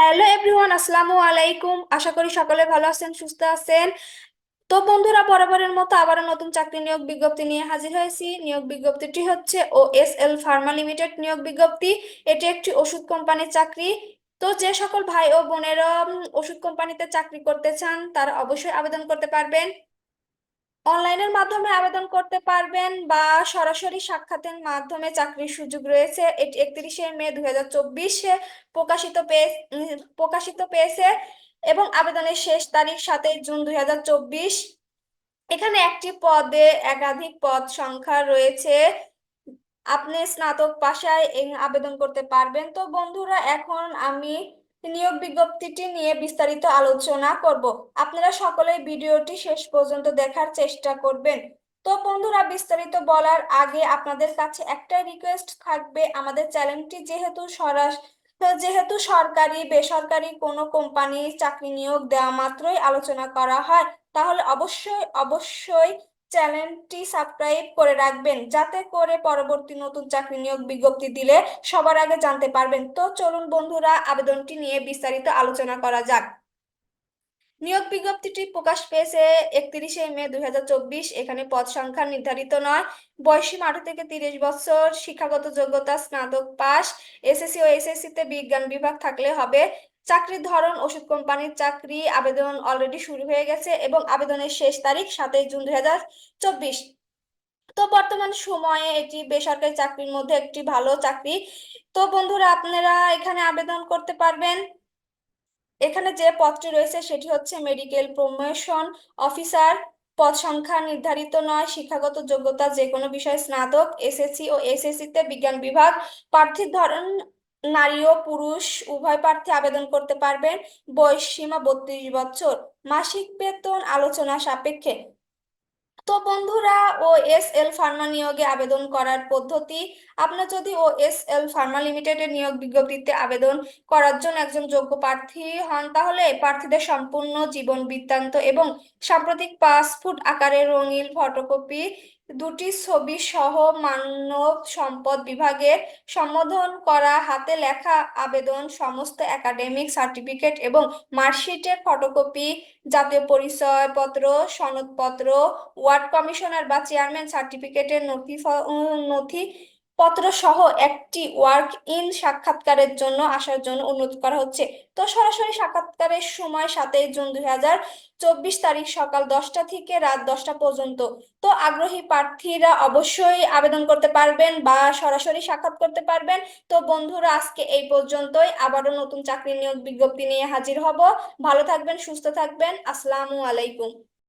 Hello everyone আসসালামু আলাইকুম আশা করি সকলে ভালো আছেন, সুস্থ আছেন। তো বন্ধুরা, বরাবরের মতো আবারও নতুন চাকরি নিয়োগ বিজ্ঞপ্তি নিয়ে হাজির হয়েছি। নিয়োগ বিজ্ঞপ্তিটি হচ্ছে O S L pharma limited নিয়োগ বিজ্ঞপ্তি। এটি একটি ওষুধ কোম্পানির চাকরি। তো যে সকল ভাই ও বোনেরা ওষুধ কোম্পানিতে চাকরি করতে চান, তারা অবশ্যই আবেদন করতে পারবেন। অনলাইনের মাধ্যমে আবেদন করতে পারবেন বা সরাসরি সাক্ষাতের মাধ্যমে চাকরির সুযোগ রয়েছে। এটি একত্রিশে মে দুই হাজার চব্বিশে প্রকাশিত পেয়ে প্রকাশিত পেয়েছে এবং আবেদনের শেষ তারিখ সাতই জুন দুই হাজার চব্বিশ। এখানে একটি পদে একাধিক পদ সংখ্যা রয়েছে। আপনি স্নাতক পাশায় আবেদন করতে পারবেন। তো বন্ধুরা, এখন আমি নিয়োগ বিজ্ঞপ্তিটি নিয়ে বিস্তারিত আলোচনা করব। আপনারা সকলে ভিডিওটি শেষ পর্যন্ত দেখার চেষ্টা করবেন। তো বন্ধুরা, বিস্তারিত বলার আগে আপনাদের কাছে একটা রিকোয়েস্ট থাকবে। আমাদের চ্যানেলটি যেহেতু সরাস যেহেতু সরকারি, বেসরকারি কোনো কোম্পানি চাকরি নিয়োগ দেওয়া মাত্রই আলোচনা করা হয়, তাহলে অবশ্যই অবশ্যই চ্যানেলটি সাবস্ক্রাইব করে রাখবেন যাতে করে পরবর্তী নতুন চাকরি নিয়োগ বিজ্ঞপ্তি দিলে সবার আগে জানতে পারবেন। তো চলুন বন্ধুরা, আবেদনটি নিয়ে বিস্তারিত আলোচনা করা যাক। নিয়োগ বিজ্ঞপ্তিটি প্রকাশ পেয়েছে একত্রিশে মে দুই হাজার চব্বিশ। এখানে পদ সংখ্যা নির্ধারিত নয়। বয়সী আঠারো থেকে তিরিশ বছর, শিক্ষাগত যোগ্যতা স্নাতক পাস এসএসসি ও এসএসসি তে বিজ্ঞান বিভাগ থাকলে হবে চাকরির ধরন, ওষুধ কোম্পানির চাকরি, আবেদন অলরেডি শুরু হয়ে গেছে এবং আবেদনের শেষ তারিখ সাতই জুন দুই হাজার চব্বিশ। তো বর্তমান সময়ে এটি বেসরকারি চাকরির মধ্যে একটি ভালো চাকরি। তো বন্ধুরা, আপনারা এখানে আবেদন করতে পারবেন। এখানে যে পদটি রয়েছে সেটি হচ্ছে মেডিকেল প্রমোশন অফিসার পদ সংখ্যা নির্ধারিত নয়, শিক্ষাগত যোগ্যতা যে কোনো বিষয়ে স্নাতক, এসএসসি ও এসএসসি তে বিজ্ঞান বিভাগ। প্রার্থীর ধরন নারী ও পুরুষ উভয় প্রার্থী আবেদন করতে পারবেন। বয়স সীমা বত্রিশ বছর। মাসিক বেতন আলোচনা সাপেক্ষে। তো বন্ধুরা ও এস এল ফার্মা নিয়োগে আবেদন করার পদ্ধতি। আপনার যদি ও এস এল ফার্মা লিমিটেডের নিয়োগ বিজ্ঞপ্তিতে আবেদন করার জন্য একজন যোগ্য প্রার্থী হন, তাহলে প্রার্থীদের সম্পূর্ণ জীবন বৃত্তান্ত এবং সাম্প্রতিক পাসপোর্ট আকারের রঙিন ফটোকপি দুটি ছবি সহ মানব সম্পদ বিভাগের সম্বোধন করা, হাতে লেখা আবেদন, সমস্ত একাডেমিক সার্টিফিকেট এবং মার্কশিটের ফটোকপি জাতীয় পরিচয়পত্র, সনদপত্র ওয়ার্ড কমিশনার বা চেয়ারম্যান সার্টিফিকেটের নথি নথি পত্র সহ একটি ওয়ার্ক ইন সাক্ষাৎকারের জন্য আসার জন্য অনুরোধ করা হচ্ছে। তো সরাসরি সাক্ষাৎকারের সময় সাতই জুন দুই হাজার চব্বিশ তারিখ সকাল দশটা থেকে রাত দশটা পর্যন্ত। তো আগ্রহী প্রার্থীরা অবশ্যই আবেদন করতে পারবেন বা সরাসরি সাক্ষাৎ করতে পারবেন। তো বন্ধুরা, আজকে এই পর্যন্তই। আবারও নতুন চাকরি নিয়োগ বিজ্ঞপ্তি নিয়ে হাজির হব। ভালো থাকবেন, সুস্থ থাকবেন। আসসালামু আলাইকুম।